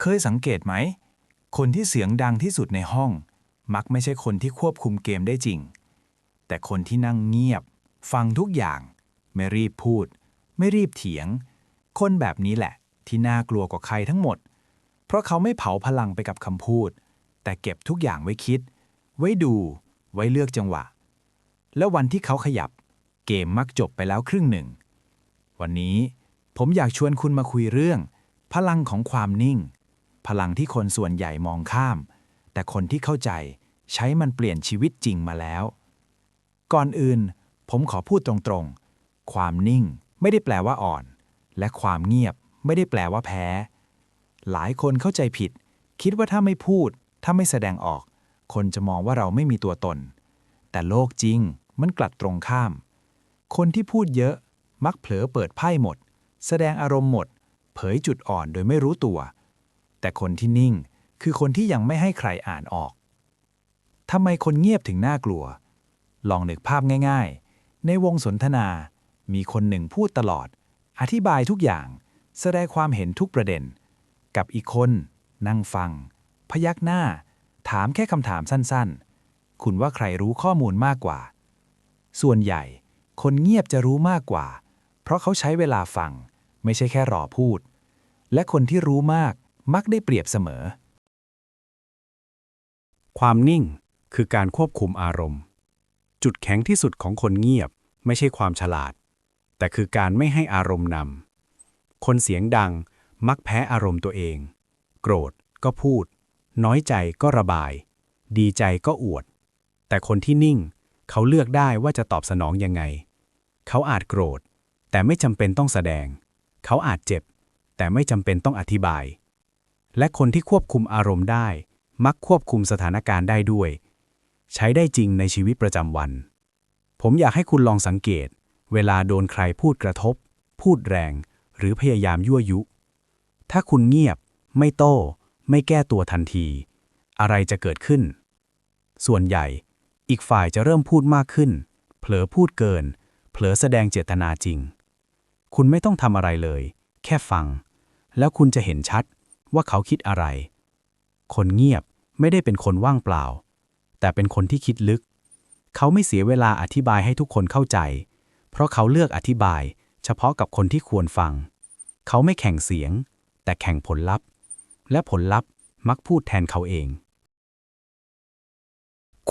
เคยสังเกตไหม คนที่เสียงดังที่สุดในห้อง มักไม่ใช่คนที่ควบคุมเกมได้จริง แต่คนที่นั่งเงียบ ฟังทุกอย่าง ไม่รีบพูด ไม่รีบเถียง คนแบบนี้แหละ ที่น่ากลัวกว่าใครทั้งหมด เพราะเขาไม่เผาพลังไปกับคำพูด แต่เก็บทุกอย่างไว้คิด ไว้ดู ไว้เลือกจังหวะ แล้ววันที่เขาขยับ เกมมักจบไปแล้วครึ่งหนึ่ง วันนี้ผมอยากชวนคุณมาคุยเรื่อง พลังของความนิ่ง พลังที่คนส่วนใหญ่มองข้าม แต่คนที่เข้าใจใช้มันเปลี่ยนชีวิตจริงมาแล้ว ก่อนอื่น ผมขอพูดตรงๆ ความนิ่งไม่ได้แปลว่าอ่อน และความเงียบไม่ได้แปลว่าแพ้ หลายคนเข้าใจผิด คิดว่าถ้าไม่พูด ถ้าไม่แสดงออก คนจะมองว่าเราไม่มีตัวตน แต่โลกจริงมันกลัดตรงข้าม คนที่พูดเยอะมักเผลอเปิดไพ่หมด แสดงอารมณ์หมด เผยจุดอ่อนโดยไม่รู้ตัว แต่คนที่นิ่งคือคนที่ยังไม่ให้ใครอ่านออก ทำไมคนเงียบถึงน่ากลัว ลองนึกภาพง่าย ๆ ในวงสนทนา มีคนหนึ่งพูดตลอด อธิบายทุกอย่าง แสดงความเห็นทุกประเด็น กับอีกคน นั่งฟัง พยักหน้า ถามแค่คำถามสั้นๆ คุณว่าใครรู้ข้อมูลมากกว่า ส่วนใหญ่ คนเงียบจะรู้มากกว่า เพราะเขาใช้เวลาฟัง ไม่ใช่แค่รอพูด และคนที่รู้มาก มักได้เปรียบเสมอ ความนิ่งคือการควบคุมอารมณ์ จุดแข็งที่สุดของคนเงียบไม่ใช่ความฉลาด แต่คือการไม่ให้อารมณ์นำ คนเสียงดังมักแพ้อารมณ์ตัวเอง โกรธก็พูด น้อยใจก็ระบาย ดีใจก็อวด แต่คนที่นิ่งเขาเลือกได้ว่าจะตอบสนองยังไง เขาอาจโกรธ แต่ไม่จำเป็นต้องแสดง เขาอาจเจ็บ แต่ไม่จำเป็นต้องอธิบาย และคนที่ควบคุมอารมณ์ได้ มักควบคุมสถานการณ์ได้ด้วย ใช้ได้จริงในชีวิตประจำวัน ผมอยากให้คุณลองสังเกต เวลาโดนใครพูดกระทบ พูดแรง หรือพยายามยั่วยุ ถ้าคุณเงียบ ไม่โต้ ไม่แก้ตัวทันที อะไรจะเกิดขึ้น ส่วนใหญ่ อีกฝ่ายจะเริ่มพูดมากขึ้น เผลอพูดเกิน เผลอแสดงเจตนาจริง คุณไม่ต้องทำอะไรเลย แค่ฟัง แล้วคุณจะเห็นชัด ว่าเขาคิดอะไร คนเงียบไม่ได้เป็นคนว่างเปล่า แต่เป็นคนที่คิดลึก เขาไม่เสียเวลาอธิบายให้ทุกคนเข้าใจ เพราะเขาเลือกอธิบาย เฉพาะกับคนที่ควรฟัง เขาไม่แข่งเสียง แต่แข่งผลลัพธ์ และผลลัพธ์มักพูดแทนเขาเอง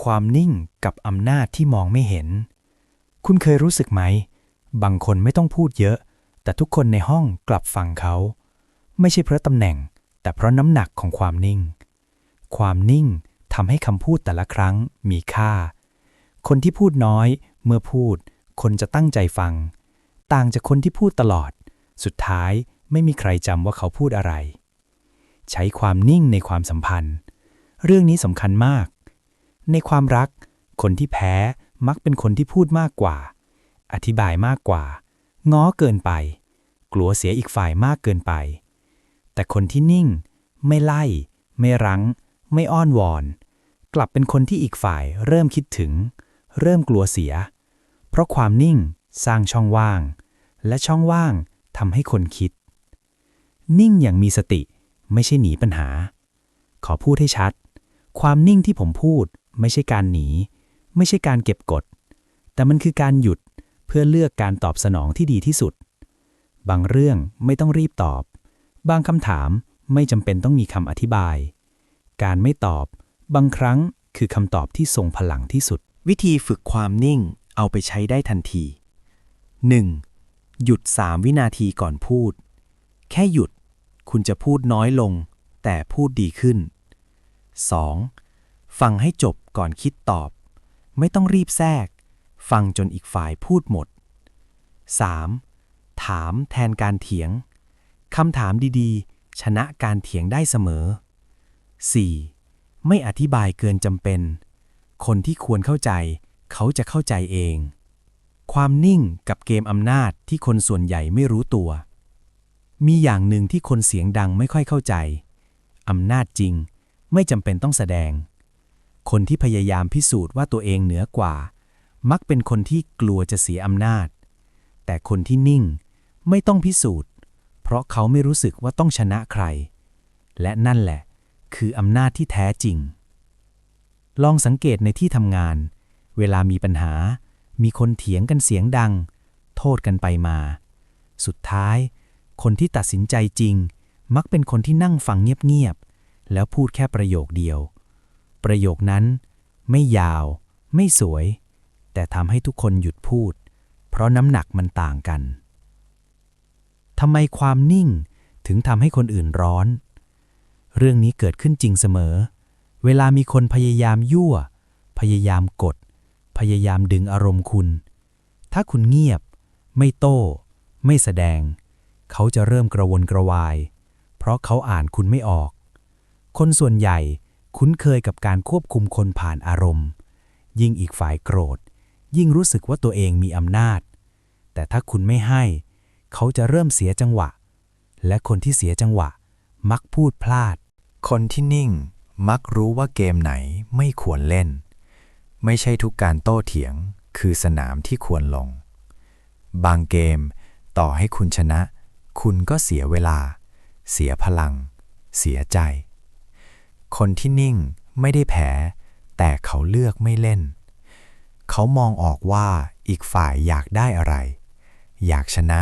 ความนิ่งกับอำนาจที่มองไม่เห็น คุณเคยรู้สึกไหม บางคนไม่ต้องพูดเยอะ แต่ทุกคนในห้องกลับฟังเขา ไม่ใช่เพราะตำแหน่ง แต่เพราะน้ำหนักของความนิ่ง ความนิ่งทำให้คำพูดแต่ละครั้งมีค่า คนที่พูดน้อยเมื่อพูด คนจะตั้งใจฟัง ต่างจากคนที่พูดตลอด สุดท้ายไม่มีใครจำว่าเขาพูดอะไร ใช้ความนิ่งในความสัมพันธ์ เรื่องนี้สำคัญมาก ในความรัก คนที่แพ้มักเป็นคนที่พูดมากกว่า อธิบายมากกว่า ง้อเกินไป กลัวเสียอีกฝ่ายมากเกินไป แต่คนที่นิ่ง ไม่ไล่ ไม่รั้ง ไม่อ้อนวอน กลับเป็นคนที่อีกฝ่ายเริ่มคิดถึง เริ่มกลัวเสีย เพราะความนิ่งสร้างช่องว่าง และช่องว่างทำให้คนคิด นิ่งอย่างมีสติไม่ใช่หนีปัญหา ขอพูดให้ชัด ความนิ่งที่ผมพูดไม่ใช่การหนี ไม่ใช่การเก็บกด แต่มันคือการหยุดเพื่อเลือกการตอบสนองที่ดีที่สุด บางเรื่องไม่ต้องรีบตอบ บางคำถามไม่จำเป็นต้องมีคำอธิบาย การไม่ตอบบางครั้งคือคำตอบที่ทรงพลังที่สุด วิธีฝึกความนิ่งเอาไปใช้ได้ทันที 1. หยุด 3 วินาทีก่อนพูด แค่หยุด คุณจะพูดน้อยลง แต่พูดดีขึ้น 2. ฟังให้จบก่อนคิดตอบ ไม่ต้องรีบแทรก ฟังจนอีกฝ่ายพูดหมด 3. ถามแทนการเถียง คำถามดีๆ ชนะการเถียงได้เสมอ 4. ไม่อธิบายเกินจำเป็น คนที่ควรเข้าใจ เขาจะเข้าใจเอง ความนิ่งกับเกมอำนาจที่คนส่วนใหญ่ไม่รู้ตัว มีอย่างหนึ่งที่คนเสียงดังไม่ค่อยเข้าใจ อำนาจจริง ไม่จำเป็นต้องแสดง คนที่พยายามพิสูจน์ว่าตัวเองเหนือกว่า มักเป็นคนที่กลัวจะเสียอำนาจ แต่คนที่นิ่งไม่ต้องพิสูจน์ เพราะเขาไม่รู้สึกว่าต้องชนะใคร และนั่นแหละ คืออำนาจที่แท้จริง ลองสังเกตในที่ทำงาน เวลามีปัญหา มีคนเถียงกันเสียงดัง โทษกันไปมา สุดท้าย คนที่ตัดสินใจจริง มักเป็นคนที่นั่งฟังเงียบๆ แล้วพูดแค่ประโยคเดียว ประโยคนั้น ไม่ยาว ไม่สวย แต่ทำให้ทุกคนหยุดพูด เพราะน้ำหนักมันต่างกัน ทำไมความนิ่งถึงทำให้คนอื่นร้อน เรื่องนี้เกิดขึ้นจริงเสมอ เวลามีคนพยายามยั่ว พยายามกด พยายามดึงอารมณ์คุณ ถ้าคุณเงียบ ไม่โต้ ไม่แสดง เขาจะเริ่มกระวนกระวาย เพราะเขาอ่านคุณไม่ออก คนส่วนใหญ่คุ้นเคยกับการควบคุมคนผ่านอารมณ์ ยิ่งอีกฝ่ายโกรธ ยิ่งรู้สึกว่าตัวเองมีอำนาจ แต่ถ้าคุณไม่ให้ เขาจะเริ่มเสียจังหวะ และคนที่เสียจังหวะ มักพูดพลาด คนที่นิ่งมักรู้ว่าเกมไหนไม่ควรเล่น ไม่ใช่ทุกการโต้เถียงคือสนามที่ควรลง บางเกมต่อให้คุณชนะ คุณก็เสียเวลา เสียพลัง เสียใจ คนที่นิ่งไม่ได้แพ้ แต่เขาเลือกไม่เล่น เขามองออกว่าอีกฝ่ายอยากได้อะไร อยากชนะ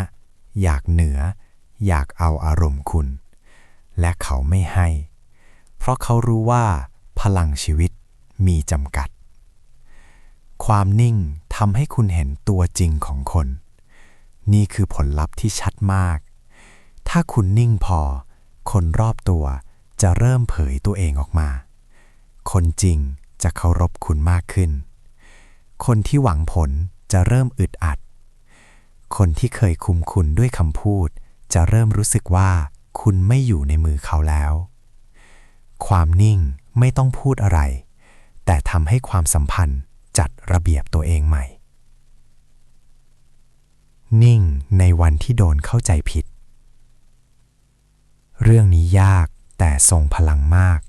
อยากเหนือ อยากเอาอารมณ์คุณ และเขาไม่ให้ เพราะเขารู้ว่าพลังชีวิตมีจำกัด ความนิ่งทำให้คุณเห็นตัวจริงของคน นี่คือผลลัพธ์ที่ชัดมาก ถ้าคุณนิ่งพอ คนรอบตัวจะเริ่มเผยตัวเองออกมา คนจริงจะเคารพคุณมากขึ้น คนที่หวังผลจะเริ่มอึดอัด คนที่เคยคุมคุณด้วยคำพูด จะเริ่มรู้สึกว่าคุณไม่อยู่ในมือเขาแล้ว ความนิ่งไม่ต้องพูดอะไร แต่ทำให้ความสัมพันธ์จัดระเบียบตัวเองใหม่ นิ่งในวันที่โดนเข้าใจผิด เรื่องนี้ยากแต่ทรงพลังมาก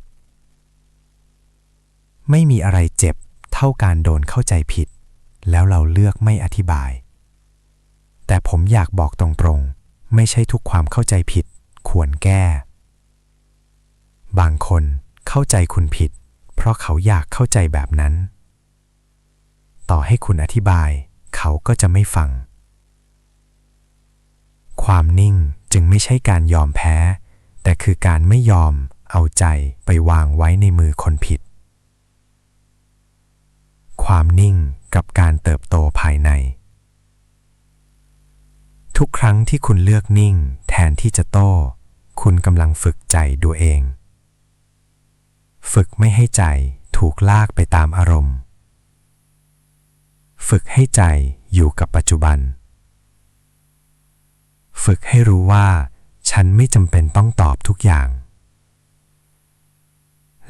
ไม่มีอะไรเจ็บเท่าการโดนเข้าใจผิด แล้วเราเลือกไม่อธิบาย แต่ผมอยากบอกตรงๆ ไม่ใช่ทุกความเข้าใจผิด ควรแก้ บางคนเข้าใจคุณผิด เพราะเขาอยากเข้าใจแบบนั้น ต่อให้คุณอธิบาย เขาก็จะไม่ฟัง ความนิ่งจึงไม่ใช่การยอมแพ้ แต่คือการไม่ยอมเอาใจไปวางไว้ในมือคนผิด ความนิ่งกับการเติบโตภายใน ทุกครั้งที่คุณเลือกนิ่ง แทนที่จะโต้ คุณกำลังฝึกใจดูเอง ฝึกไม่ให้ใจถูกลากไปตามอารมณ์ ฝึกให้ใจอยู่กับปัจจุบัน ฝึกให้รู้ว่า ฉันไม่จำเป็นต้องตอบทุกอย่าง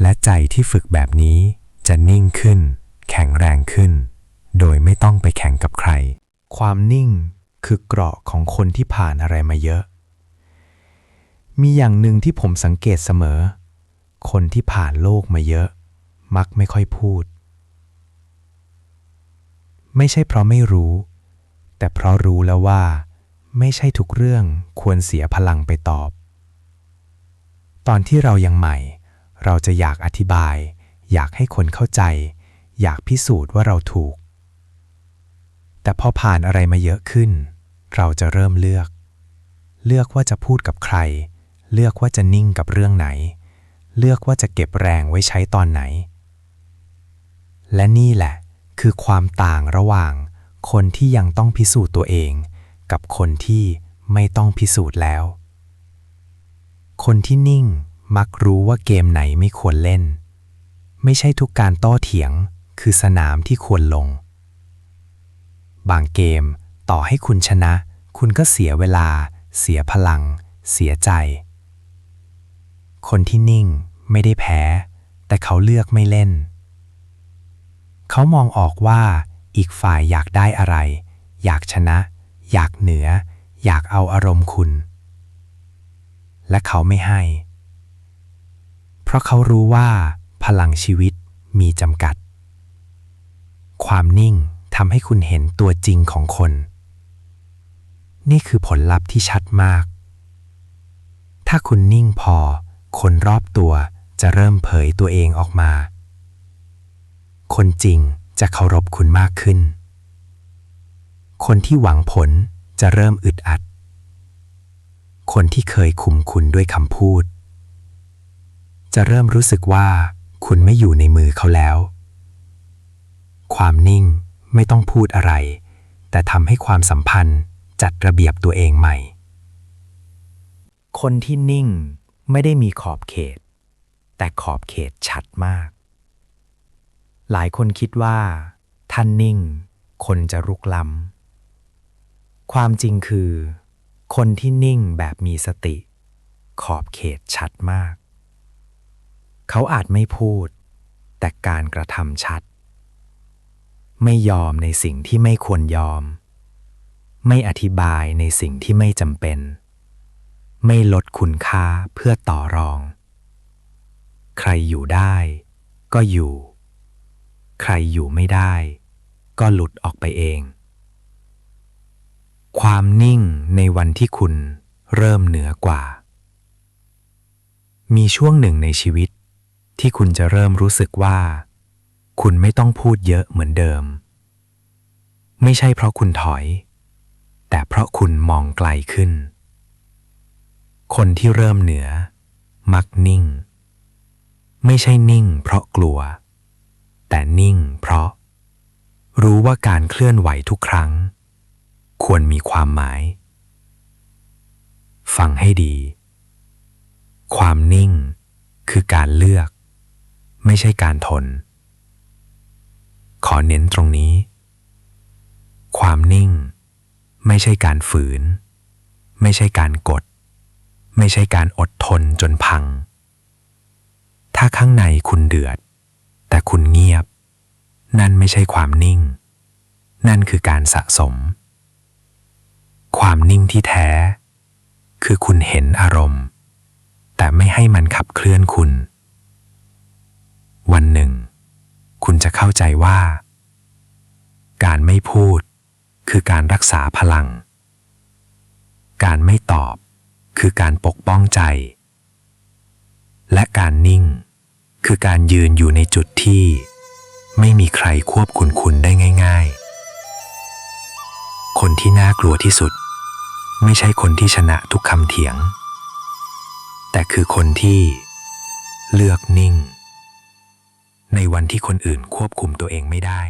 และใจที่ฝึกแบบนี้จะนิ่งขึ้น แข็งแรงขึ้น โดยไม่ต้องไปแข่งกับใคร ความนิ่ง คือเกราะของคนที่ผ่านอะไรมาเยอะ มีอย่างหนึ่งที่ผมสังเกตเสมอ คนที่ผ่านโลกมาเยอะ มักไม่ค่อยพูด ไม่ใช่เพราะไม่รู้ แต่เพราะรู้แล้วว่า ไม่ใช่ทุกเรื่องควรเสียพลังไปตอบ ตอนที่เรายังใหม่ เราจะอยากอธิบาย อยากให้คนเข้าใจ อยากพิสูจน์ว่าเราถูกแต่พอผ่านอะไรมาเยอะขึ้น เราจะเริ่มเลือก เลือกว่าจะพูดกับใคร เลือกว่าจะนิ่งกับเรื่องไหน เลือกว่าจะเก็บแรงไว้ใช้ตอนไหน และนี่แหละ คือความต่างระหว่าง คนที่ยังต้องพิสูจน์ตัวเอง กับคนที่ไม่ต้องพิสูจน์แล้ว คนที่นิ่งมักรู้ว่าเกมไหนไม่ควรเล่น ไม่ใช่ทุกการโต้เถียงคือสนามที่ควรลง บางเกม ต่อให้คุณชนะ คุณก็เสียเวลา เสียพลัง เสียใจ คนที่นิ่งไม่ได้แพ้ แต่เขาเลือกไม่เล่น เขามองออกว่าอีกฝ่ายอยากได้อะไร อยากชนะ อยากเหนือ อยากเอาอารมณ์คุณ และเขาไม่ให้ เพราะเขารู้ว่า พลังชีวิตมีจำกัด ความนิ่งทำให้คุณเห็นตัวจริงของคน นี่คือผลลัพธ์ที่ชัดมาก ถ้าคุณนิ่งพอ คนรอบตัวจะเริ่มเผยตัวเองออกมา คนจริงจะเคารพคุณมากขึ้น คนที่หวังผลจะเริ่มอึดอัด คนที่เคยคุมคุณด้วยคำพูด จะเริ่มรู้สึกว่าคุณไม่อยู่ในมือเขาแล้ว ความนิ่งไม่ต้องพูดอะไร แต่ทำให้ความสัมพันธ์ จัดระเบียบตัวเองใหม่ คนที่นิ่งไม่ได้มีขอบเขต แต่ขอบเขตชัดมาก หลายคนคิดว่าท่านนิ่ง คนจะรุกล้ำความจริงคือ คนที่นิ่งแบบมีสติ ขอบเขตชัดมาก เขาอาจไม่พูด แต่การกระทำชัด ไม่ยอมในสิ่งที่ไม่ควรยอม ไม่อธิบายในสิ่งที่ไม่จำเป็น ไม่ลดคุณค่าเพื่อต่อรอง ใครอยู่ได้ก็อยู่ ใครอยู่ไม่ได้ ก็หลุดออกไปเอง ความนิ่งในวันที่คุณเริ่มเหนือกว่า มีช่วงหนึ่งในชีวิตที่คุณจะเริ่มรู้สึกว่า คุณไม่ต้องพูดเยอะเหมือนเดิม ไม่ใช่เพราะคุณถอย แต่เพราะคุณมองไกลขึ้น คนที่เริ่มเหนือ มักนิ่ง ไม่ใช่นิ่งเพราะกลัว แต่นิ่งเพราะ รู้ว่าการเคลื่อนไหวทุกครั้ง ควรมีความหมาย ฟังให้ดี ความนิ่งคือการเลือก ไม่ใช่การทน ขอเน้นตรงนี้ ความนิ่ง ไม่ใช่การฝืน ไม่ใช่การกด ไม่ใช่การอดทนจนพัง ถ้าข้างในคุณเดือด แต่คุณเงียบ นั่นไม่ใช่ความนิ่ง นั่นคือการสะสม ความนิ่งที่แท้ คือคุณเห็นอารมณ์ แต่ไม่ให้มันขับเคลื่อนคุณ วันหนึ่ง คุณจะเข้าใจว่า การไม่พูด คือการรักษาพลัง การไม่ตอบคือการปกป้องใจ และการนิ่ง คือการยืนอยู่ในจุดที่ ไม่มีใครควบคุมคุณได้ง่าย ๆ คนที่น่ากลัวที่สุด ไม่ใช่คนที่ชนะทุกคำเถียง แต่คือคนที่ เลือกนิ่ง ในวันที่คนอื่นควบคุมตัวเองไม่ได้